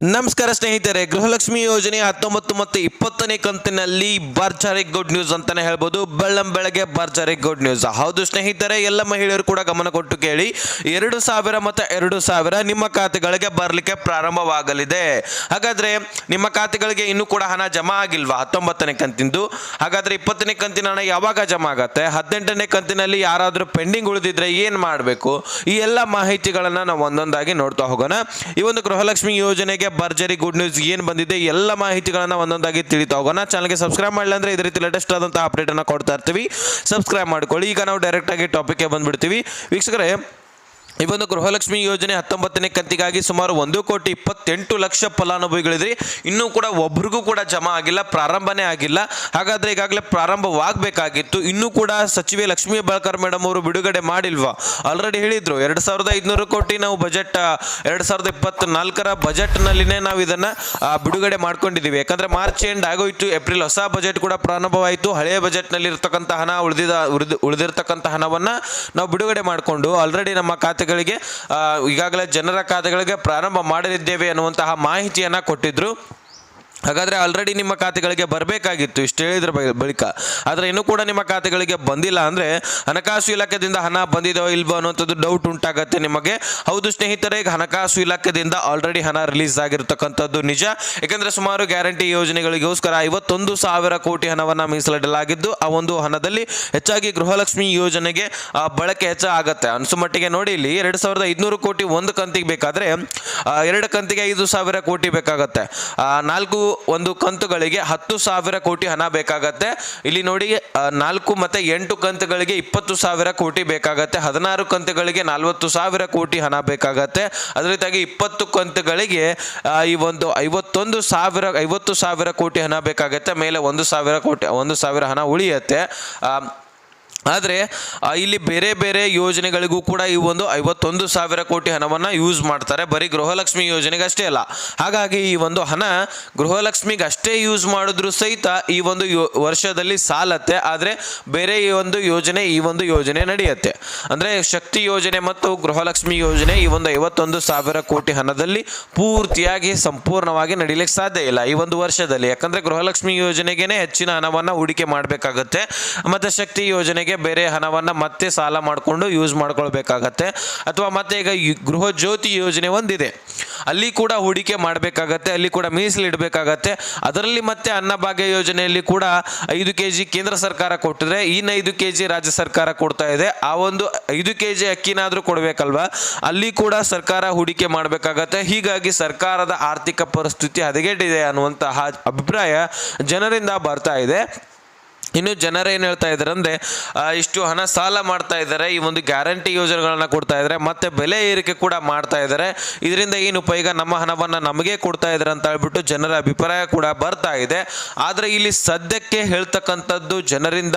ನಮಸ್ಕಾರ ಸ್ನೇಹಿತರೆ, ಗೃಹಲಕ್ಷ್ಮಿ ಯೋಜನೆ ಹತ್ತೊಂಬತ್ತು ಮತ್ತು ಇಪ್ಪತ್ತನೇ ಕಂತಿನಲ್ಲಿ ಬರ್ಜಾರಿ ಗುಡ್ ನ್ಯೂಸ್ ಅಂತಾನೆ ಹೇಳ್ಬೋದು. ಬೆಳ್ಳಂ ಬೆಳಗ್ಗೆ ಬರ್ಜಾರಿ ಗುಡ್ ನ್ಯೂಸ್. ಹೌದು ಸ್ನೇಹಿತರೆ, ಎಲ್ಲ ಮಹಿಳೆಯರು ಕೂಡ ಗಮನ ಕೊಟ್ಟು ಕೇಳಿ. ಎರಡು ಸಾವಿರ ಮತ್ತು ಎರಡು ಸಾವಿರ ನಿಮ್ಮ ಖಾತೆಗಳಿಗೆ ಬರಲಿಕ್ಕೆ ಪ್ರಾರಂಭವಾಗಲಿದೆ. ಹಾಗಾದ್ರೆ ನಿಮ್ಮ ಖಾತೆಗಳಿಗೆ ಇನ್ನೂ ಕೂಡ ಹಣ ಜಮಾ ಆಗಿಲ್ವಾ ಹತ್ತೊಂಬತ್ತನೇ ಕಂತಿಂದು? ಹಾಗಾದ್ರೆ ಇಪ್ಪತ್ತನೇ ಕಂತಿನ ಹಣ ಯಾವಾಗ ಜಮಾ ಆಗುತ್ತೆ? ಹದಿನೆಂಟನೇ ಕಂತಿನಲ್ಲಿ ಯಾರಾದರೂ ಪೆಂಡಿಂಗ್ ಉಳಿದಿದ್ರೆ ಏನು ಮಾಡಬೇಕು? ಈ ಎಲ್ಲ ಮಾಹಿತಿಗಳನ್ನು ನಾವು ಒಂದೊಂದಾಗಿ ನೋಡ್ತಾ ಹೋಗೋಣ. ಈ ಒಂದು ಗೃಹಲಕ್ಷ್ಮಿ ಯೋಜನೆಗೆ ಭರ್ಜರಿ ಗುಡ್ ನ್ಯೂಸ್ ಏನು ಬಂದಿದೆ ಎಲ್ಲ ಮಾಹಿತಿಗಳನ್ನ ಒಂದೊಂದಾಗಿ ತಿಳಿತಾ ಹೋಗೋಣ. ಚಾನಲ್ಗೆ ಸಬ್ಸ್ಕ್ರೈಬ್ ಮಾಡಿಲ್ಲ ಅಂದ್ರೆ ಇದೇ ರೀತಿ ಲೇಟೆಸ್ಟ್ ಆದಂತಹ ಅಪ್ಡೇಟ್ ಅನ್ನ ಕೊಡ್ತಾ ಇರ್ತೀವಿ. ಸಬ್ಸ್ಕ್ರೈಬ್ ಮಾಡ್ಕೊಳ್ಳಿ. ಈಗ ನಾವು ಡೈರೆಕ್ಟ್ ಆಗಿ ಟಾಪಿಕ್ಗೆ ಬಂದ್ಬಿಡ್ತೀವಿ. ವೀಕ್ಷಕರೇ ಈ ಒಂದು ಗೃಹಲಕ್ಷ್ಮಿ ಯೋಜನೆ ಹತ್ತೊಂಬತ್ತನೇ ಕಂತಿಗಾಗಿ ಸುಮಾರು ಒಂದು ಕೋಟಿ ಇಪ್ಪತ್ತೆಂಟು ಲಕ್ಷ ಫಲಾನುಭವಿಗಳಿದ್ರಿ. ಇನ್ನೂ ಕೂಡ ಒಬ್ರಿಗೂ ಕೂಡ ಜಮಾ ಆಗಿಲ್ಲ, ಪ್ರಾರಂಭನೇ ಆಗಿಲ್ಲ. ಹಾಗಾದ್ರೆ ಈಗಾಗಲೇ ಪ್ರಾರಂಭವಾಗಬೇಕಾಗಿತ್ತು. ಇನ್ನೂ ಕೂಡ ಸಚಿವೆ ಲಕ್ಷ್ಮೀ ಬಾಳ್ಕರ್ ಮೇಡಮ್ ಅವರು ಬಿಡುಗಡೆ ಮಾಡಿಲ್ವಾ? ಆಲ್ರೆಡಿ ಹೇಳಿದ್ರು, ಎರಡು ಸಾವಿರದ ಐದುನೂರು ಕೋಟಿ ನಾವು ಬಜೆಟ್, ಎರಡು ಸಾವಿರದ ಇಪ್ಪತ್ತ್ನಾಲ್ಕರ ಬಜೆಟ್ನಲ್ಲಿನೇ ನಾವು ಇದನ್ನ ಬಿಡುಗಡೆ ಮಾಡ್ಕೊಂಡಿದ್ದೀವಿ. ಯಾಕಂದ್ರೆ ಮಾರ್ಚ್ ಎಂಡ್ ಆಗೋಯ್ತು, ಏಪ್ರಿಲ್ ಹೊಸ ಬಜೆಟ್ ಕೂಡ ಪ್ರಾರಂಭವಾಯಿತು. ಹಳೆಯ ಬಜೆಟ್ನಲ್ಲಿ ಇರ್ತಕ್ಕಂಥ ಹಣ ಉಳಿದಿದ, ಉಳಿದ, ಉಳಿದಿರ್ತಕ್ಕಂಥ ಹಣವನ್ನು ನಾವು ಬಿಡುಗಡೆ ಮಾಡಿಕೊಂಡು ಆಲ್ರೆಡಿ ನಮ್ಮ ಖಾತೆಗಳಿಗೆ ಈಗಾಗಲೇ ಜನರ ಖಾತೆಗಳಿಗೆ ಪ್ರಾರಂಭ ಮಾಡಲಿದ್ದೇವೆ ಅನ್ನುವಂತಹ ಮಾಹಿತಿಯನ್ನ ಕೊಟ್ಟಿದ್ರು. ಹಾಗಾದ್ರೆ ಆಲ್ರೆಡಿ ನಿಮ್ಮ ಖಾತೆಗಳಿಗೆ ಬರಬೇಕಾಗಿತ್ತು, ಇಷ್ಟು ಹೇಳಿದ್ರ ಬಳಿಕ. ಆದರೆ ಇನ್ನೂ ಕೂಡ ನಿಮ್ಮ ಖಾತೆಗಳಿಗೆ ಬಂದಿಲ್ಲ ಅಂದರೆ ಹಣಕಾಸು ಇಲಾಖೆದಿಂದ ಹಣ ಬಂದಿದೋ ಇಲ್ವೋ ಅನ್ನೋಂಥದ್ದು ಡೌಟ್ ಉಂಟಾಗತ್ತೆ ನಿಮಗೆ. ಹೌದು ಸ್ನೇಹಿತರೆ, ಈಗ ಹಣಕಾಸು ಇಲಾಖೆದಿಂದ ಆಲ್ರೆಡಿ ಹಣ ರಿಲೀಸ್ ಆಗಿರತಕ್ಕಂಥದ್ದು ನಿಜ. ಏಕೆಂದರೆ ಸುಮಾರು ಗ್ಯಾರಂಟಿ ಯೋಜನೆಗಳಿಗೋಸ್ಕರ ಐವತ್ತೊಂದು ಸಾವಿರ ಕೋಟಿ ಹಣವನ್ನು ಮೀಸಲಿಡಲಾಗಿದ್ದು, ಆ ಒಂದು ಹಣದಲ್ಲಿ ಹೆಚ್ಚಾಗಿ ಗೃಹಲಕ್ಷ್ಮಿ ಯೋಜನೆಗೆ ಬಳಕೆ ಹೆಚ್ಚ ಆಗುತ್ತೆ. ಅನ್ಸು ಮಟ್ಟಿಗೆ ನೋಡಿ ಇಲ್ಲಿ ಎರಡು ಸಾವಿರದ ಐದುನೂರು ಕೋಟಿ ಒಂದು ಕಂತಿಗೆ ಬೇಕಾದರೆ ಎರಡು ಕಂತಿಗೆ ಐದು ಸಾವಿರ ಕೋಟಿ ಬೇಕಾಗುತ್ತೆ. ನಾಲ್ಕು ಒಂದು ಕಂತುಗಳಿಗೆ ಹತ್ತು ಸಾವಿರ ಕೋಟಿ ಹಣ ಬೇಕಾಗತ್ತೆ. ಇಲ್ಲಿ ನೋಡಿ ನಾಲ್ಕು ಮತ್ತೆ ಎಂಟು ಕಂತುಗಳಿಗೆ ಇಪ್ಪತ್ತು ಸಾವಿರ ಕೋಟಿ ಬೇಕಾಗತ್ತೆ. ಹದಿನಾರು ಕಂತುಗಳಿಗೆ ನಲವತ್ತು ಸಾವಿರ ಕೋಟಿ ಹಣ ಬೇಕಾಗತ್ತೆ. ಅದೇ ರೀತಿಯಾಗಿ ಇಪ್ಪತ್ತು ಕಂತುಗಳಿಗೆ ಈ ಒಂದು ಐವತ್ತೊಂದು ಸಾವಿರ, ಐವತ್ತು ಸಾವಿರ ಕೋಟಿ ಹಣ ಬೇಕಾಗತ್ತೆ. ಮೇಲೆ ಒಂದು ಸಾವಿರ ಕೋಟಿ, ಒಂದು ಸಾವಿರ ಹಣ ಉಳಿಯತ್ತೆ. ಆದರೆ ಇಲ್ಲಿ ಬೇರೆ ಬೇರೆ ಯೋಜನೆಗಳಿಗೂ ಕೂಡ ಈ ಒಂದು ಐವತ್ತೊಂದು ಸಾವಿರ ಕೋಟಿ ಹಣವನ್ನು ಯೂಸ್ ಮಾಡ್ತಾರೆ. ಬರೀ ಗೃಹಲಕ್ಷ್ಮಿ ಯೋಜನೆಗೆ ಅಷ್ಟೇ ಅಲ್ಲ. ಹಾಗಾಗಿ ಈ ಒಂದು ಹಣ ಗೃಹಲಕ್ಷ್ಮಿಗೆ ಅಷ್ಟೇ ಯೂಸ್ ಮಾಡಿದ್ರು ಸಹಿತ ಈ ಒಂದು ವರ್ಷದಲ್ಲಿ ಸಾಲತ್ತೆ. ಆದರೆ ಬೇರೆ ಈ ಒಂದು ಯೋಜನೆ, ಈ ಒಂದು ಯೋಜನೆ ನಡೆಯುತ್ತೆ. ಅಂದರೆ ಶಕ್ತಿ ಯೋಜನೆ ಮತ್ತು ಗೃಹಲಕ್ಷ್ಮಿ ಯೋಜನೆ ಈ ಒಂದು ಐವತ್ತೊಂದು ಸಾವಿರ ಕೋಟಿ ಹಣದಲ್ಲಿ ಪೂರ್ತಿಯಾಗಿ ಸಂಪೂರ್ಣವಾಗಿ ನಡೀಲಿಕ್ಕೆ ಸಾಧ್ಯ ಇಲ್ಲ ಈ ಒಂದು ವರ್ಷದಲ್ಲಿ. ಯಾಕಂದರೆ ಗೃಹಲಕ್ಷ್ಮಿ ಯೋಜನೆಗೇನೆ ಹೆಚ್ಚಿನ ಹಣವನ್ನು ಹೂಡಿಕೆ ಮಾಡಬೇಕಾಗತ್ತೆ. ಮತ್ತು ಶಕ್ತಿ ಯೋಜನೆಗೆ ಬೇರೆ ಹಣವನ್ನು ಮತ್ತೆ ಸಾಲ ಮಾಡಿಕೊಂಡು ಯೂಸ್ ಮಾಡ್ಕೊಳ್ಬೇಕಾಗತ್ತೆ. ಅಥವಾ ಮತ್ತೆ ಈಗ ಗೃಹ ಜ್ಯೋತಿ ಯೋಜನೆ ಒಂದಿದೆ. ಅಲ್ಲಿ ಕೂಡ ಹೂಡಿಕೆ ಮಾಡಬೇಕಾಗತ್ತೆ, ಅಲ್ಲಿ ಕೂಡ ಮೀಸಲಿಡಬೇಕಾಗತ್ತೆ ಅದರಲ್ಲಿ ಮತ್ತೆ ಅನ್ನಭಾಗ್ಯ ಯೋಜನೆಯಲ್ಲಿ ಕೂಡ ಐದು ಕೆ ಜಿ ಕೇಂದ್ರ ಸರ್ಕಾರ ಕೊಟ್ಟಿದ್ರೆ ಇನ್ನು ಐದು ಕೆ ಜಿ ರಾಜ್ಯ ಸರ್ಕಾರ ಕೊಡ್ತಾ ಇದೆ. ಆ ಒಂದು ಐದು ಕೆ ಜಿ ಅಕ್ಕಿನಾದರೂ ಕೊಡಬೇಕಲ್ವಾ? ಅಲ್ಲಿ ಕೂಡ ಸರ್ಕಾರ ಹೂಡಿಕೆ ಮಾಡಬೇಕಾಗತ್ತೆ. ಹೀಗಾಗಿ ಸರ್ಕಾರದ ಆರ್ಥಿಕ ಪರಿಸ್ಥಿತಿ ಹದಗೆಟ್ಟಿದೆ ಅನ್ನುವಂತಹ ಅಭಿಪ್ರಾಯ ಜನರಿಂದ ಬರ್ತಾ ಇದೆ. ಇನ್ನು ಜನರು ಏನು ಹೇಳ್ತಾ ಇದ್ದಾರೆ ಅಂದರೆ ಇಷ್ಟು ಹಣ ಸಾಲ ಮಾಡ್ತಾ ಇದ್ದಾರೆ ಈ ಒಂದು ಗ್ಯಾರಂಟಿ ಯೋಜನೆಗಳನ್ನು ಕೊಡ್ತಾ ಇದ್ದಾರೆ ಮತ್ತೆ ಬೆಲೆ ಏರಿಕೆ ಕೂಡ ಮಾಡ್ತಾ ಇದ್ದಾರೆ ಇದರಿಂದ ಏನು ಉಪಯೋಗ? ನಮ್ಮ ಹಣವನ್ನು ನಮಗೆ ಕೊಡ್ತಾ ಇದ್ದಾರೆ ಅಂತ ಹೇಳ್ಬಿಟ್ಟು ಜನರ ಅಭಿಪ್ರಾಯ ಕೂಡ ಬರ್ತಾ ಇದೆ. ಆದರೆ ಇಲ್ಲಿ ಸದ್ಯಕ್ಕೆ ಹೇಳ್ತಕ್ಕಂಥದ್ದು ಜನರಿಂದ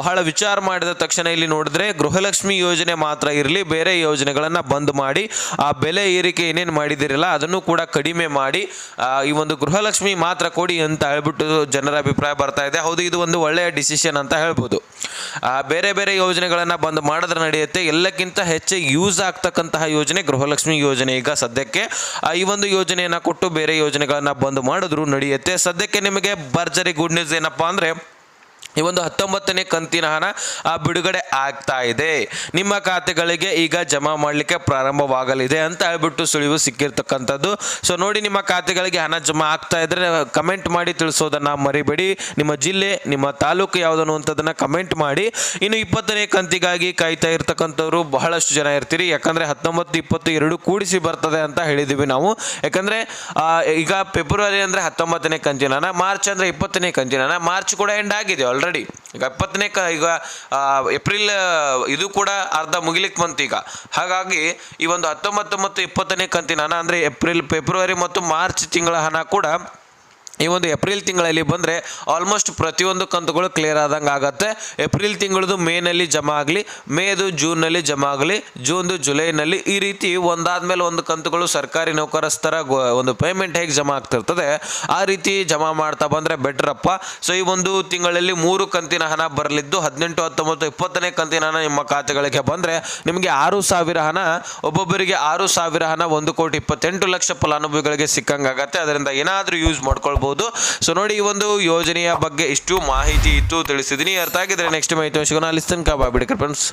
ಬಹಳ ವಿಚಾರ ಮಾಡಿದ ತಕ್ಷಣ ಇಲ್ಲಿ ನೋಡಿದ್ರೆ ಗೃಹಲಕ್ಷ್ಮಿ ಯೋಜನೆ ಮಾತ್ರ ಇರಲಿ, ಬೇರೆ ಯೋಜನೆಗಳನ್ನು ಬಂದ್ ಮಾಡಿ, ಆ ಬೆಲೆ ಏರಿಕೆ ಏನೇನು ಮಾಡಿದಿರಲ್ಲ ಅದನ್ನು ಕೂಡ ಕಡಿಮೆ ಮಾಡಿ ಈ ಒಂದು ಗೃಹಲಕ್ಷ್ಮಿ ಮಾತ್ರ ಕೊಡಿ ಅಂತ ಹೇಳ್ಬಿಟ್ಟು ಜನರ ಅಭಿಪ್ರಾಯ ಬರ್ತಾ ಇದೆ. ಹೌದು, ಇದು ಒಂದು ಒಳ್ಳೆಯ ಡಿಸಿಷನ್ ಅಂತ ಹೇಳ್ಬೋದು. ಆ, ಬೇರೆ ಬೇರೆ ಯೋಜನೆಗಳನ್ನು ಬಂದು ಮಾಡಿದ್ರೆ ನಡೆಯುತ್ತೆ. ಎಲ್ಲಕ್ಕಿಂತ ಹೆಚ್ಚು ಯೂಸ್ ಆಗ್ತಕ್ಕಂತಹ ಯೋಜನೆ ಗೃಹಲಕ್ಷ್ಮಿ ಯೋಜನೆ ಈಗ ಸದ್ಯಕ್ಕೆ. ಈ ಒಂದು ಯೋಜನೆಯನ್ನು ಕೊಟ್ಟು ಬೇರೆ ಯೋಜನೆಗಳನ್ನು ಬಂದು ಮಾಡಿದ್ರು ನಡೆಯುತ್ತೆ. ಸದ್ಯಕ್ಕೆ ನಿಮಗೆ ಭರ್ಜರಿ ಗುಡ್ ನ್ಯೂಸ್ ಏನಪ್ಪಾ ಅಂದ್ರೆ ಈ ಒಂದು ಹತ್ತೊಂಬತ್ತನೇ ಕಂತಿನ ಹಣ ಆ, ಬಿಡುಗಡೆ ಆಗ್ತಾ ಇದೆ. ನಿಮ್ಮ ಖಾತೆಗಳಿಗೆ ಈಗ ಜಮಾ ಮಾಡಲಿಕ್ಕೆ ಪ್ರಾರಂಭವಾಗಲಿದೆ ಅಂತ ಹೇಳ್ಬಿಟ್ಟು ಸುಳಿವು ಸಿಕ್ಕಿರ್ತಕ್ಕಂಥದ್ದು. ಸೊ ನೋಡಿ ನಿಮ್ಮ ಖಾತೆಗಳಿಗೆ ಹಣ ಜಮಾ ಆಗ್ತಾ ಇದ್ರೆ ಕಮೆಂಟ್ ಮಾಡಿ ತಿಳಿಸೋದನ್ನ ಮರಿಬೇಡಿ. ನಿಮ್ಮ ಜಿಲ್ಲೆ ನಿಮ್ಮ ತಾಲೂಕು ಯಾವುದು ಅನ್ನುವಂಥದ್ದನ್ನ ಕಮೆಂಟ್ ಮಾಡಿ. ಇನ್ನು ಇಪ್ಪತ್ತನೇ ಕಂತಿಗಾಗಿ ಕಾಯ್ತಾ ಇರ್ತಕ್ಕಂಥವ್ರು ಬಹಳಷ್ಟು ಜನ ಇರ್ತೀರಿ. ಯಾಕಂದ್ರೆ ಹತ್ತೊಂಬತ್ತು ಇಪ್ಪತ್ತು ಎರಡು ಕೂಡಿಸಿ ಬರ್ತದೆ ಅಂತ ಹೇಳಿದ್ದೀವಿ ನಾವು. ಯಾಕಂದ್ರೆ ಈಗ ಫೆಬ್ರವರಿ ಅಂದ್ರೆ ಹತ್ತೊಂಬತ್ತನೇ ಕಂತಿನ ಮಾರ್ಚ್ ಅಂದ್ರೆ ಇಪ್ಪತ್ತನೇ ಕಂತಿನ ಮಾರ್ಚ್ ಕೂಡ ಎಂಡ್ ಆಗಿದೆ. ಆಲ್ರೆಡಿ ಈಗ ಇಪ್ಪತ್ತನೇ ಕ, ಈಗ ಏಪ್ರಿಲ್, ಇದು ಕೂಡ ಅರ್ಧ ಮುಗಿಲಿಕ್ಕೆ ಬಂತು ಈಗ. ಹಾಗಾಗಿ ಈ ಒಂದು ಹತ್ತೊಂಬತ್ತು ಮತ್ತು ಇಪ್ಪತ್ತನೇ ಕಂತಿನ ಹಣ ಅಂದರೆ ಏಪ್ರಿಲ್, ಫೆಬ್ರವರಿ ಮತ್ತು ಮಾರ್ಚ್ ತಿಂಗಳ ಹಣ ಕೂಡ ಈ ಒಂದು ಏಪ್ರಿಲ್ ತಿಂಗಳಲ್ಲಿ ಬಂದರೆ ಆಲ್ಮೋಸ್ಟ್ ಪ್ರತಿಯೊಂದು ಕಂತುಗಳು ಕ್ಲಿಯರ್ ಆದಂಗೆ ಆಗುತ್ತೆ. ಏಪ್ರಿಲ್ ತಿಂಗಳದು ಮೇನಲ್ಲಿ ಜಮಾ ಆಗಲಿ, ಮೇದು ಜೂನ್ನಲ್ಲಿ ಜಮಾ ಆಗಲಿ, ಜೂನ್ದು ಜುಲೈನಲ್ಲಿ ಈ ರೀತಿ ಒಂದಾದ್ಮೇಲೆ ಒಂದು ಕಂತುಗಳು ಸರ್ಕಾರಿ ನೌಕರಸ್ಥರ ಒಂದು ಪೇಮೆಂಟ್ ಹೇಗೆ ಜಮಾ ಆಗ್ತಿರ್ತದೆ, ಆ ರೀತಿ ಜಮಾ ಮಾಡ್ತಾ ಬಂದರೆ ಬೆಟ್ರಪ್ಪ ಸೊ ಈ ಒಂದು ತಿಂಗಳಲ್ಲಿ ಮೂರು ಕಂತಿನ ಹಣ ಬರಲಿದ್ದು, ಹದಿನೆಂಟು, ಹತ್ತೊಂಬತ್ತು, ಇಪ್ಪತ್ತನೇ ಕಂತಿನ ಹಣ ನಿಮ್ಮ ಖಾತೆಗಳಿಗೆ ಬಂದರೆ ನಿಮಗೆ ಆರು ಸಾವಿರ ಹಣ, ಒಬ್ಬೊಬ್ಬರಿಗೆ ಆರು ಸಾವಿರ ಹಣ ಒಂದು ಕೋಟಿ ಇಪ್ಪತ್ತೆಂಟು ಲಕ್ಷ ಫಲಾನುಭವಿಗಳಿಗೆ ಸಿಕ್ಕಂಗಾಗತ್ತೆ. ಅದರಿಂದ ಏನಾದರೂ ಯೂಸ್ ಮಾಡ್ಕೊಳ್ಬಹುದು ಸೊ ನೋಡಿ ಈ ಒಂದು ಯೋಜನೆಯ ಬಗ್ಗೆ ಇಷ್ಟು ಮಾಹಿತಿ ಇತ್ತು ತಿಳಿಸಿದ್ದೀನಿ ಅರ್ಥ ಆಗಿದ್ರೆ ನೆಕ್ಸ್ಟ್ ಮಾಹಿತಿ ಸಿಗೋಣ ಅಲ್ಲಿ ತನಕ ಬಿಡಿ ಫ್ರೆಂಡ್ಸ್